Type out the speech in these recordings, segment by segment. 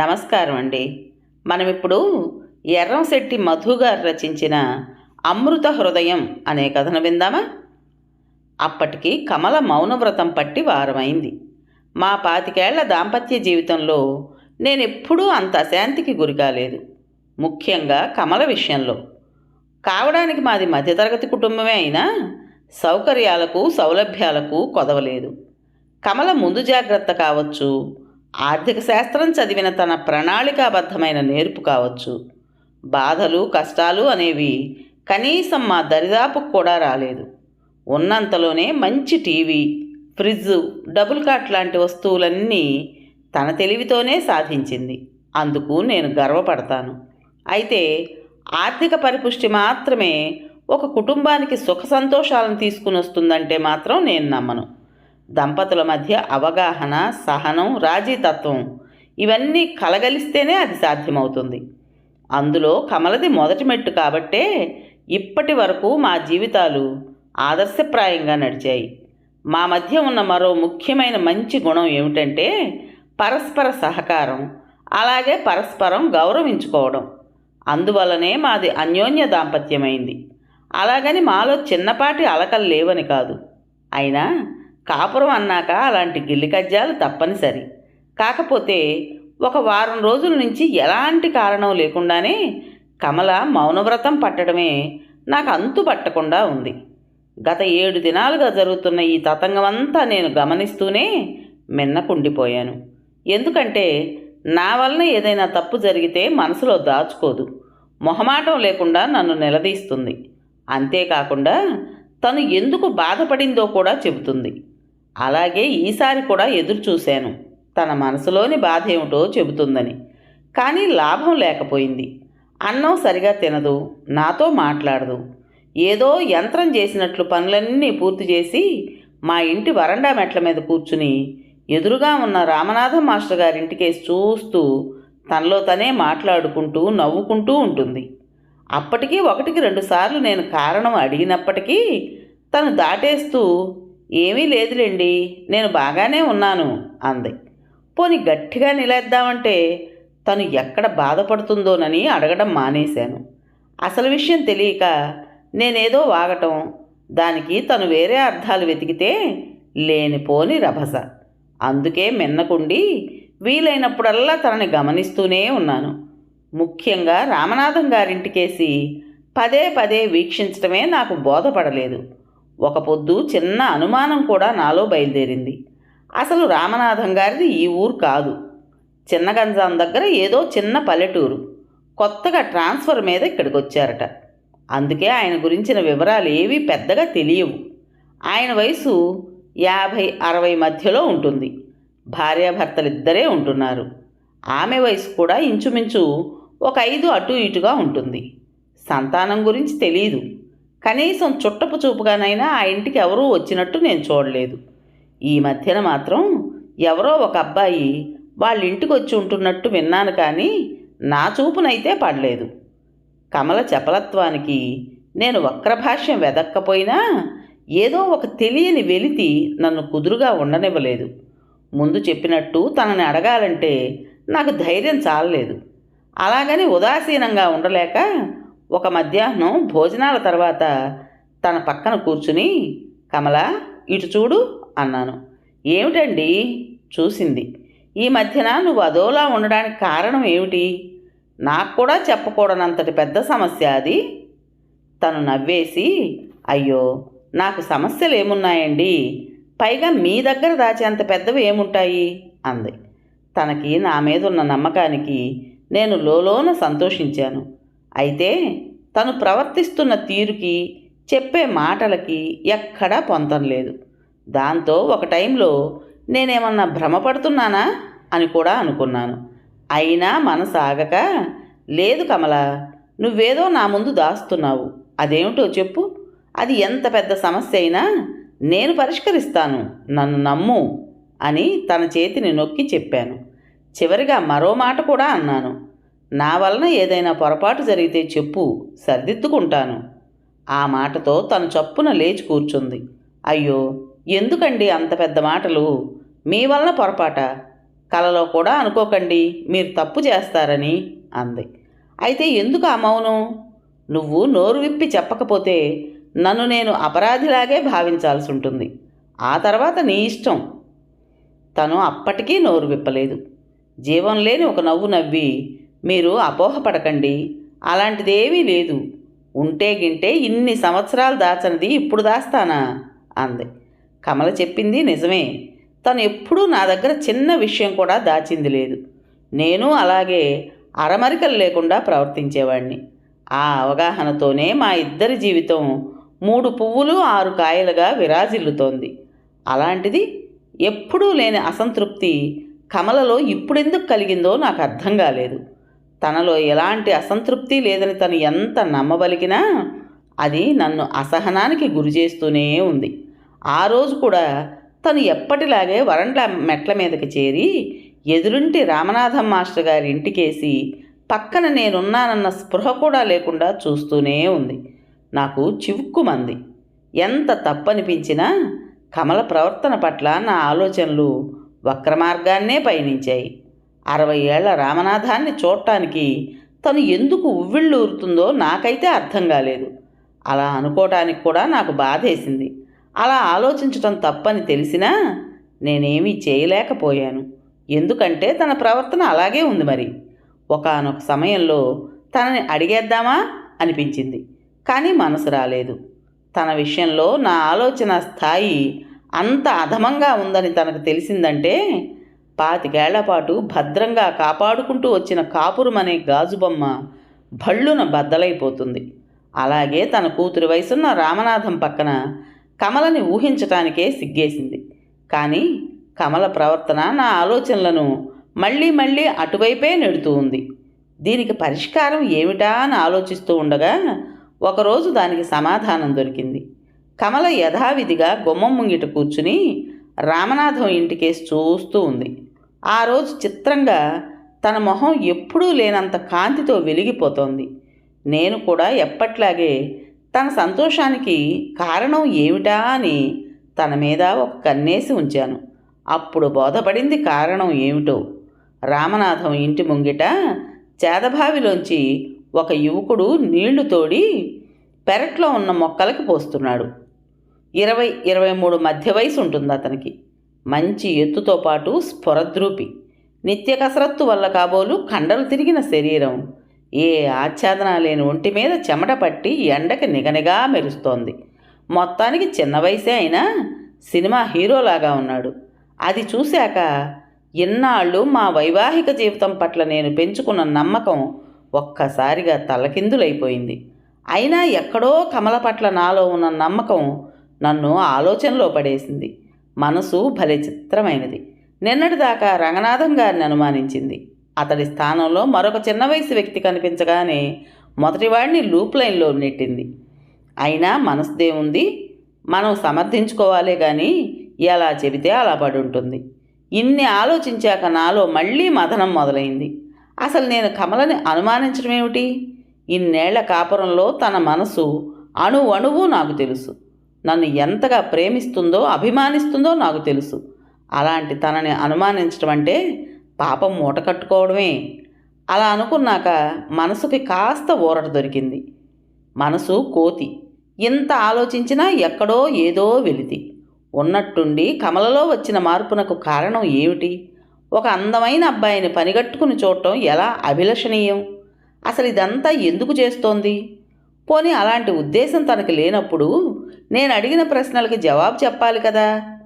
నమస్కారం అండి. మనం ఇప్పుడు ఎర్రంశెట్టి మధు గారు రచించిన అమృత హృదయం అనే కథను విందామా? అప్పటికి కమల మౌనవ్రతం పట్టి వారమైంది. మా పాతికేళ్ళ దాంపత్య జీవితంలో నేనెప్పుడూ అంత అశాంతికి గురి కాలేదు. ముఖ్యంగా కమల విషయంలో. కావడానికి మాది మధ్యతరగతి కుటుంబమే అయినా సౌకర్యాలకు సౌలభ్యాలకు కొదవలేదు. కమల ముందు జాగ్రత్త కావచ్చు ఆర్థిక శాస్త్రం చదివిన తన ప్రణాళికాబద్ధమైన నేర్పు కావచ్చు. బాధలు కష్టాలు అనేవి కనీసం మా దరిదాపుకు కూడా రాలేదు. ఉన్నంతలోనే మంచి టీవీ ఫ్రిడ్జ్ డబుల్ కాట్ లాంటి వస్తువులన్నీ తన తెలివితోనే సాధించింది. అందుకు నేను గర్వపడతాను. అయితే ఆర్థిక పరిపుష్టి మాత్రమే ఒక కుటుంబానికి సుఖ సంతోషాలను తీసుకుని వస్తుందంటే మాత్రం నేను నమ్మను. దంపతుల మధ్య అవగాహన సహనం రాజీతత్వం ఇవన్నీ కలగలిస్తేనే అది సాధ్యమవుతుంది. అందులో కమలది మొదటి మెట్టు కాబట్టే ఇప్పటి వరకు మా జీవితాలు ఆదర్శప్రాయంగా నడిచాయి. మా మధ్య ఉన్న మరో ముఖ్యమైన మంచి గుణం ఏమిటంటే పరస్పర సహకారం అలాగే పరస్పరం గౌరవించుకోవడం. అందువలనే మాది అన్యోన్య దాంపత్యమైంది. అలాగని మాలో చిన్నపాటి అలకలు లేవని కాదు. అయినా కాపురం అన్నాక అలాంటి గిల్లి కజ్జాలు తప్పనిసరి. కాకపోతే ఒక వారం రోజుల నుంచి ఎలాంటి కారణం లేకుండానే కమల మౌనవ్రతం పట్టడమే నాకు అంతు పట్టకుండా ఉంది. గత ఏడు దినాలుగా జరుగుతున్న ఈ తతంగమంతా నేను గమనిస్తూనే మిన్నకుండిపోయాను ఎందుకంటే నా వలన ఏదైనా తప్పు జరిగితే మనసులో దాచుకోదు. మొహమాటం లేకుండా నన్ను నిలదీస్తుంది. అంతేకాకుండా తను ఎందుకు బాధపడిందో కూడా చెబుతుంది. అలాగే ఈసారి కూడా ఎదురు చూశాను. తన మనసులోని బాధ ఏమిటో చెబుతుందని. కానీ లాభం లేకపోయింది. అన్నం సరిగా తినదు. నాతో మాట్లాడదు. ఏదో యంత్రం చేసినట్లు పనులన్నీ పూర్తి చేసి మా ఇంటి వరండా మెట్ల మీద కూర్చుని ఎదురుగా ఉన్న రామనాథం మాస్టర్ గారింటికేసి చూస్తూ తనలో తనే మాట్లాడుకుంటూ నవ్వుకుంటూ ఉంటుంది. అప్పటికీ ఒకటికి రెండుసార్లు నేను కారణం అడిగినప్పటికీ తను దాటేస్తూ ఏమీ లేదులేండి నేను బాగానే ఉన్నాను అంది. పోని గట్టిగా నిలేద్దామంటే తను ఎక్కడ బాధపడుతుందోనని అడగడం మానేశాను. అసలు విషయం తెలియక నేనేదో వాగటం దానికి తను వేరే అర్థాలు వెతికితే లేనిపోని రభస. అందుకే మిన్నకుండి వీలైనప్పుడల్లా తనని గమనిస్తూనే ఉన్నాను. ముఖ్యంగా రామనాథం గారింటికేసి పదే పదే వీక్షించటమే నాకు బోధపడలేదు. ఒక పొద్దు చిన్న అనుమానం కూడా నాలో బయలుదేరింది. అసలు రామనాథం గారిది ఈ ఊరు కాదు. చిన్నగంజాం దగ్గర ఏదో చిన్న పల్లెటూరు. కొత్తగా ట్రాన్స్ఫర్ మీద ఇక్కడికి వచ్చారట అందుకే ఆయన గురించిన వివరాలు ఏవీ పెద్దగా తెలియవు. ఆయన వయసు యాభై అరవై మధ్యలో ఉంటుంది. భార్యాభర్తలిద్దరే ఉంటున్నారు. ఆమె వయసు కూడా ఇంచుమించు ఒక ఐదు అటు ఇటుగా ఉంటుంది. సంతానం గురించి తెలియదు కనీసం చుట్టపు చూపుగానైనా ఆ ఇంటికి ఎవరూ వచ్చినట్టు నేను చూడలేదు. ఈ మధ్యన మాత్రం ఎవరో ఒక అబ్బాయి వాళ్ళ ఇంటికి వచ్చి ఉంటున్నట్టు విన్నాను కానీ నా చూపునైతే పడలేదు. కమల చపలత్వానికి నేను వక్రభాష్యం వెదక్కపోయినా ఏదో ఒక తెలియని వెలితి నన్ను కుదురుగా ఉండనివ్వలేదు. ముందు చెప్పినట్టు తనని అడగాలంటే నాకు ధైర్యం చాలలేదు. అలాగని ఉదాసీనంగా ఉండలేక ఒక మధ్యాహ్నం భోజనాల తర్వాత తన పక్కన కూర్చుని కమల ఇటు చూడు అన్నాను. ఏమిటండి? చూసింది. ఈ మధ్యన నువ్వు అదోలా ఉండడానికి కారణం ఏమిటి? నాకు కూడా చెప్పకూడనంతటి పెద్ద సమస్య అది. తను నవ్వేసి అయ్యో నాకు సమస్యలు ఏమున్నాయండి? పైగా మీ దగ్గర దాచేంత పెద్దవి ఏముంటాయి? అంది. తనకి నా మీద ఉన్న నమ్మకానికి నేను లోలోన సంతోషించాను. అయితే తను ప్రవర్తిస్తున్న తీరుకి చెప్పే మాటలకి ఎక్కడా పొంతం లేదు. దాంతో ఒక టైంలో నేనేమన్నా భ్రమపడుతున్నానా? అని కూడా అనుకున్నాను. అయినా మనసు ఆగక లేదు కమల నువ్వేదో నా ముందు దాస్తున్నావు. అదేమిటో చెప్పు. అది ఎంత పెద్ద సమస్య అయినా నేను పరిష్కరిస్తాను. నన్ను నమ్ము అని తన చేతిని నొక్కి చెప్పాను. చివరిగా మరో మాట కూడా అన్నాను. నా వలన ఏదైనా పొరపాటు జరిగితే చెప్పు సర్దిద్దుకుంటాను. ఆ మాటతో తను చప్పున లేచి కూర్చుంది. అయ్యో ఎందుకండి అంత పెద్ద మాటలు? మీ వలన పొరపాట? కలలో కూడా అనుకోకండి మీరు తప్పు చేస్తారని అంది. అయితే ఎందుకు ఆ మౌనం? నువ్వు నోరు విప్పి చెప్పకపోతే నన్ను నేను అపరాధిలాగే భావించాల్సి ఉంటుంది. ఆ తర్వాత నీ ఇష్టం. తను అప్పటికీ నోరు విప్పలేదు. జీవం లేని ఒక నవ్వు నవ్వి మీరు అపోహపడకండి. అలాంటిదేమీ లేదు. ఉంటే గింటే ఇన్ని సంవత్సరాలు దాచనిది ఇప్పుడు దాస్తానా? అంది. కమల చెప్పింది నిజమే. తను ఎప్పుడూ నా దగ్గర చిన్న విషయం కూడా దాచింది లేదు. నేను అలాగే అరమరికలు లేకుండా ప్రవర్తించేవాడిని ఆ అవగాహనతోనే మా ఇద్దరి జీవితం మూడు పువ్వులు ఆరు కాయలుగా విరాజిల్లుతోంది. అలాంటిది ఎప్పుడూ లేని అసంతృప్తి కమలలో ఇప్పుడెందుకు కలిగిందో నాకు అర్థం కాలేదు. తనలో ఎలాంటి అసంతృప్తి లేదని తను ఎంత నమ్మబలికినా అది నన్ను అసహనానికి గురి చేస్తూనే ఉంది. ఆ రోజు కూడా తను ఎప్పటిలాగే వరండ్ల మెట్ల మీదకి చేరి ఎదురుంటి రామనాథం మాస్టర్ గారి ఇంటికేసి పక్కన నేనున్నానన్న స్పృహ కూడా లేకుండా చూస్తూనే ఉంది. నాకు చివుక్కుమంది. ఎంత తప్పనిపించినా కమల ప్రవర్తన పట్ల నా ఆలోచనలు వక్రమార్గాన్నే పయనించాయి. అరవై ఏళ్ళ రామనాథాన్ని చూడటానికి తను ఎందుకు ఉవ్విళ్ళూరుతుందో నాకైతే అర్థం కాలేదు. అలా అనుకోవటానికి కూడా నాకు బాధేసింది. అలా ఆలోచించటం తప్పని తెలిసినా నేనేమీ చేయలేకపోయాను. ఎందుకంటే తన ప్రవర్తన అలాగే ఉంది మరి. ఒకానొక సమయంలో తనని అడిగేద్దామా అనిపించింది. కానీ మనసు రాలేదు. తన విషయంలో నా ఆలోచన స్థాయి అంత అధమంగా ఉందని తనకు తెలిసిందంటే పాతికేళ్ళ పాటు భద్రంగా కాపాడుకుంటూ వచ్చిన కాపురం అనే గాజుబొమ్మ భళ్ళున బద్దలైపోతుంది. అలాగే తన కూతురు వయసున్న రామనాథం పక్కన కమలని ఊహించటానికే సిగ్గేసింది. కానీ కమల ప్రవర్తన నా ఆలోచనలను మళ్ళీ మళ్ళీ అటువైపే నెడుతూ ఉంది. దీనికి పరిష్కారం ఏమిటా అని ఆలోచిస్తూ ఉండగా ఒకరోజు దానికి సమాధానం దొరికింది. కమల యథావిధిగా గుమ్మం ముంగిట కూర్చుని రామనాథం ఇంటికేసి చూస్తూ ఉంది. ఆ రోజు చిత్రంగా తన మొహం ఎప్పుడూ లేనంత కాంతితో వెలిగిపోతోంది. నేను కూడా ఎప్పట్లాగే తన సంతోషానికి కారణం ఏమిటా అని తన మీద ఒక కన్నేసి ఉంచాను. అప్పుడు బోధపడింది కారణం ఏమిటో. రామనాథం ఇంటి ముంగిట చేదభావిలోంచి ఒక యువకుడు నీళ్ళు తోడి పెరట్లో ఉన్న మొక్కలకి పోస్తున్నాడు. ఇరవై ఇరవై మూడు మధ్య వయసు ఉంటుంది అతనికి మంచి ఎత్తుతో పాటు స్ఫురద్రూపి. నిత్య కసరత్తు వల్ల కాబోలు కండలు తిరిగిన శరీరం. ఏ ఆచ్ఛాదన లేని ఒంటి మీద చెమట పట్టి ఎండకి నిగనిగా మెరుస్తోంది. మొత్తానికి చిన్న వయసే అయినా సినిమా హీరోలాగా ఉన్నాడు. అది చూశాక ఇన్నాళ్ళు మా వైవాహిక జీవితం పట్ల నేను పెంచుకున్న నమ్మకం ఒక్కసారిగా తలకిందులైపోయింది. అయినా ఎక్కడో కమల పట్ల నాలో ఉన్న నమ్మకం నన్ను ఆలోచనలో పడేసింది. మనసు భలే చిత్రమైనది. నిన్నటిదాకా రంగనాథం గారిని అనుమానించింది. అతడి స్థానంలో మరొక చిన్న వయసు వ్యక్తి కనిపించగానే మొదటివాడిని లూప్ లైన్లో నెట్టింది. అయినా మనసుదేముంది మనం సమర్థించుకోవాలే కానీ ఎలా చెబితే అలా పడి ఉంటుంది. ఇన్ని ఆలోచించాక నాలో మళ్ళీ మదనం మొదలైంది. అసలు నేను కమలని అనుమానించడం ఏమిటి ఇన్నేళ్ళ కాపురంలో తన మనసు అణు అణువు నాకు తెలుసు. నన్ను ఎంతగా ప్రేమిస్తుందో అభిమానిస్తుందో నాకు తెలుసు. అలాంటి తనని అనుమానించడం అంటే పాపం మూట కట్టుకోవడమే. అలా అనుకున్నాక మనసుకి కాస్త ఊరట దొరికింది. మనసు కోతి. ఇంత ఆలోచించినా ఎక్కడో ఏదో వెలితి. ఉన్నట్టుండి కమలలో వచ్చిన మార్పునకు కారణం ఏమిటి? ఒక అందమైన అబ్బాయిని పనిగట్టుకుని చూడటం ఎలా అభిలషణీయం? అసలు ఇదంతా ఎందుకు చేస్తోంది? పోనీ అలాంటి ఉద్దేశం తనకు లేనప్పుడు నేను అడిగిన ప్రశ్నలకు జవాబు చెప్పాలి కదా.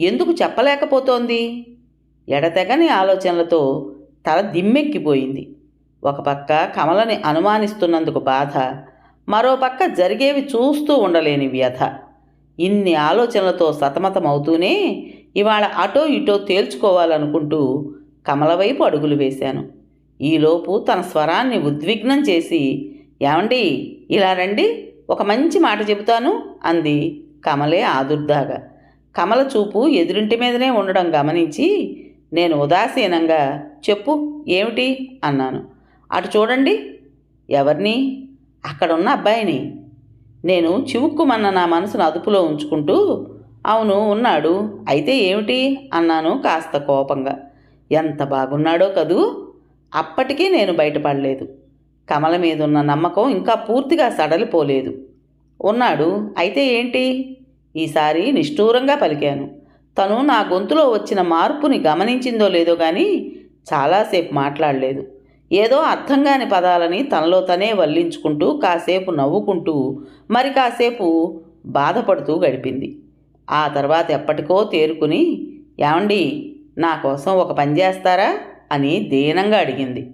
ఎందుకు చెప్పలేకపోతోంది? ఎడతెగని ఆలోచనలతో తల దిమ్మెక్కిపోయింది. ఒక పక్క కమలని అనుమానిస్తున్నందుకు బాధ మరో పక్క జరిగేవి చూస్తూ ఉండలేని వ్యధ. ఇన్ని ఆలోచనలతో సతమతమవుతూనే ఇవాళ అటో ఇటో తేల్చుకోవాలనుకుంటూ కమల వైపు అడుగులు వేశాను. ఈలోపు తన స్వరాన్ని ఉద్విగ్నం చేసి ఏమండి ఇలా రండి. ఒక మంచి మాట చెబుతాను అంది. కమలే ఆదుర్దాగా. కమల చూపు ఎదురింటి మీదనే ఉండడం గమనించి నేను ఉదాసీనంగా చెప్పు ఏమిటి? అన్నాను. అటు చూడండి. ఎవరిని? అక్కడున్న అబ్బాయిని. నేను చివుక్కుమన్న నా మనసును అదుపులో ఉంచుకుంటూ అవును ఉన్నాడు. అయితే ఏమిటి? అన్నాను కాస్త కోపంగా. ఎంత బాగున్నాడో కదూ? అప్పటికీ నేను బయటపడలేదు. కమల మీద ఉన్న నమ్మకం ఇంకా పూర్తిగా సడలిపోలేదు. ఉన్నాడు. అయితే ఏంటి? ఈసారి నిష్ఠూరంగా పలికాను. తను నా గొంతులో వచ్చిన మార్పుని గమనించిందో లేదో కానీ చాలాసేపు మాట్లాడలేదు. ఏదో అర్థం కాని పదాలని తనలో తనే వల్లించుకుంటూ కాసేపు నవ్వుకుంటూ మరి కాసేపు బాధపడుతూ గడిపింది. ఆ తర్వాత ఎప్పటికో తేరుకుని ఏమండి నా కోసం ఒక పని చేస్తారా? అని దీనంగా అడిగింది.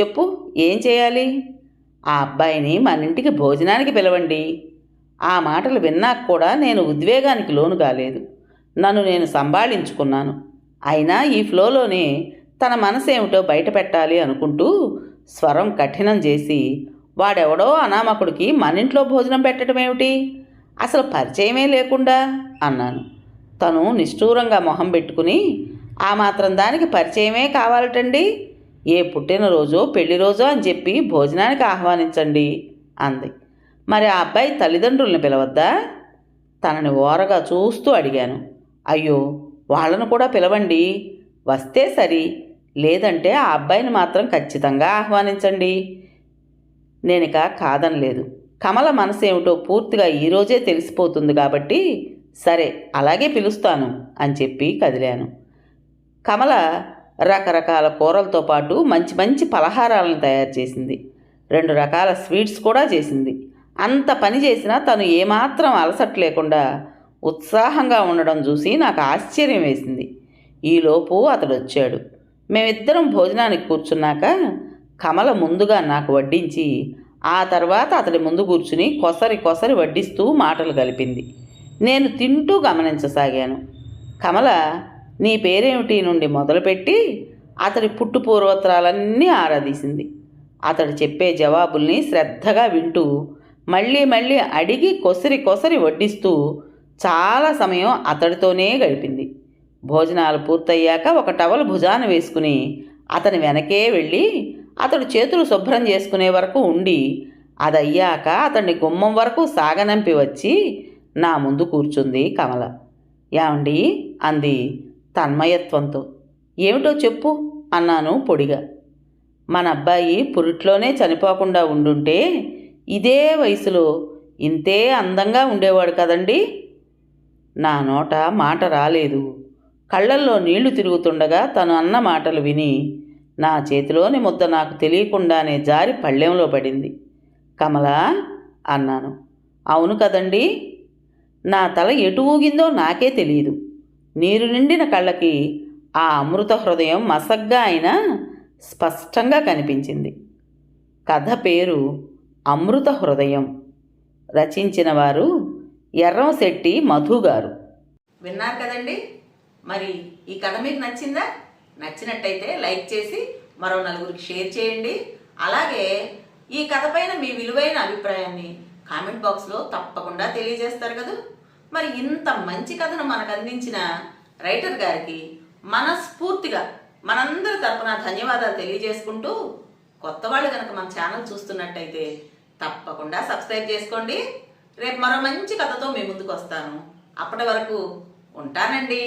చెప్పు ఏం చేయాలి? ఆ అబ్బాయిని మన ఇంటికి భోజనానికి పిలవండి. ఆ మాటలు విన్నాక కూడా నేను ఉద్వేగానికి లోను కాలేదు. నన్ను నేను సంభాళించుకున్నాను. అయినా ఈ ఫ్లోలోనే తన మనసు ఏమిటో బయట పెట్టాలి అనుకుంటూ స్వరం కఠినం చేసి వాడెవడో అనామకుడికి మన ఇంట్లో భోజనం పెట్టడం ఏమిటి? అసలు పరిచయమే లేకుండా అన్నాను. తను నిష్ఠూరంగా మొహం పెట్టుకుని ఆ మాత్రం దానికి పరిచయమే కావాలటండి? ఏ పుట్టినరోజో పెళ్ళి రోజో అని చెప్పి భోజనానికి ఆహ్వానించండి అంది. మరి ఆ అబ్బాయి తల్లిదండ్రుల్ని పిలవద్దా? తనని ఓరగా చూస్తూ అడిగాను. అయ్యో వాళ్ళను కూడా పిలవండి. వస్తే సరి. లేదంటే ఆ అబ్బాయిని మాత్రం ఖచ్చితంగా ఆహ్వానించండి. నేనిక కాదనలేదు. కమల మనసు ఏమిటో పూర్తిగా ఈరోజే తెలిసిపోతుంది కాబట్టి సరే అలాగే పిలుస్తాను అని చెప్పి కదిలాను. కమల రకరకాల కూరలతో పాటు మంచి మంచి పలహారాలను తయారు చేసింది. రెండు రకాల స్వీట్స్ కూడా చేసింది. అంత పని చేసినా తను ఏమాత్రం అలసట లేకుండా ఉత్సాహంగా ఉండడం చూసి నాకు ఆశ్చర్యం వేసింది. ఈలోపు అతడు వచ్చాడు. మేమిద్దరం భోజనానికి కూర్చున్నాక కమల ముందుగా నాకు వడ్డించి ఆ తర్వాత అతడి ముందు కూర్చుని కొసరి కొసరి వడ్డిస్తూ మాటలు కలిపింది. నేను తింటూ గమనించసాగాను. కమల నీ పేరేమిటి నుండి మొదలుపెట్టి అతడి పుట్టు పూర్వోత్తరాలన్నీ ఆరాధీసింది. అతడు చెప్పే జవాబుల్ని శ్రద్ధగా వింటూ మళ్ళీ మళ్ళీ అడిగి కొసరి కొసరి వడ్డిస్తూ చాలా సమయం అతడితోనే గడిపింది. భోజనాలు పూర్తయ్యాక ఒక టవల్ భుజాన వేసుకుని అతని వెనకే వెళ్ళి అతడు చేతులు శుభ్రం చేసుకునే వరకు ఉండి అదయ్యాక అతన్ని గుమ్మం వరకు సాగనంపి వచ్చి నా ముందు కూర్చుంది కమల. ఏమండి? అంది. తన్మయత్వంతో. ఏమిటో చెప్పు అన్నాను పొడిగా. మన అబ్బాయి పురిట్లోనే చనిపోకుండా ఉండుంటే ఇదే వయసులో ఇంతే అందంగా ఉండేవాడు కదండి? నా నోట మాట రాలేదు. కళ్ళల్లో నీళ్ళు తిరుగుతుండగా తను అన్న మాటలు విని నా చేతిలోని ముద్ద నాకు తెలియకుండానే జారి పళ్ళెంలో పడింది. కమలా అన్నాను. అవును కదండి? నా తల ఎటు ఊగిందో నాకే తెలియదు. నీరు నిండిన కళ్ళకి ఆ అమృత హృదయం మసగ్గా అయినా స్పష్టంగా కనిపించింది. కథ పేరు అమృత హృదయం. రచించిన వారు ఎర్రంశెట్టి మధు గారు. విన్నారు కదండి? మరి ఈ కథ మీకు నచ్చిందా? నచ్చినట్టయితే లైక్ చేసి మరో నలుగురికి షేర్ చేయండి. అలాగే ఈ కథ పైన మీ విలువైన అభిప్రాయాన్ని కామెంట్ బాక్స్లో తప్పకుండా తెలియజేస్తారు కదా? మరి ఇంత మంచి కథను మనకు అందించిన రైటర్ గారికి మనస్ఫూర్తిగా మనందరి తరపున ధన్యవాదాలు తెలియజేసుకుంటూ కొత్త వాళ్ళు కనుక మన ఛానల్ చూస్తున్నట్టయితే తప్పకుండా సబ్స్క్రైబ్ చేసుకోండి. రేపు మరో మంచి కథతో మీ ముందుకు వస్తాను. అప్పటి వరకు ఉంటానండి.